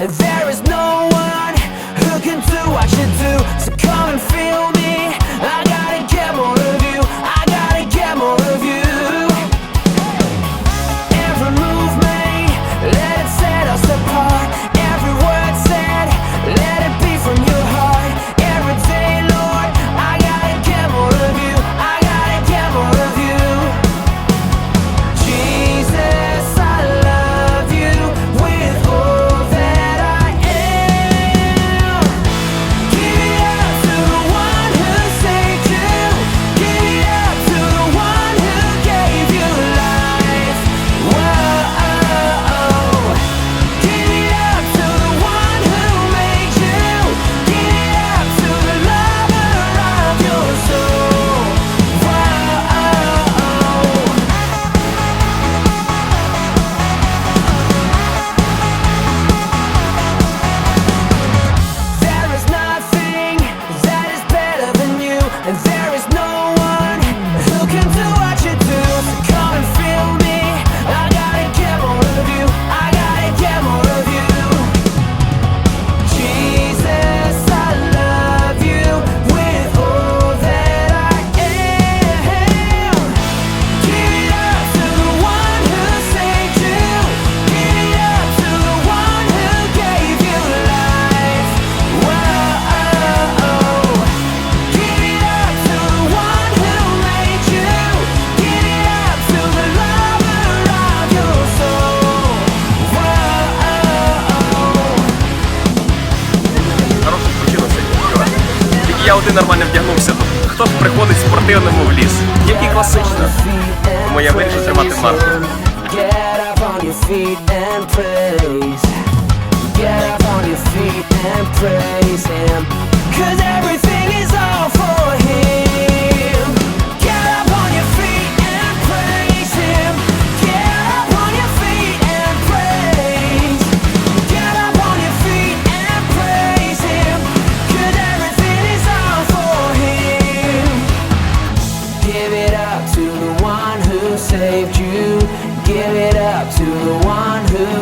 They я один нормально вдягнувся, то хто приходить в спортивному в ліс? Який класично. Тому я вирішив тримати марку. Get up on your feet and praise. Him. Cause the one who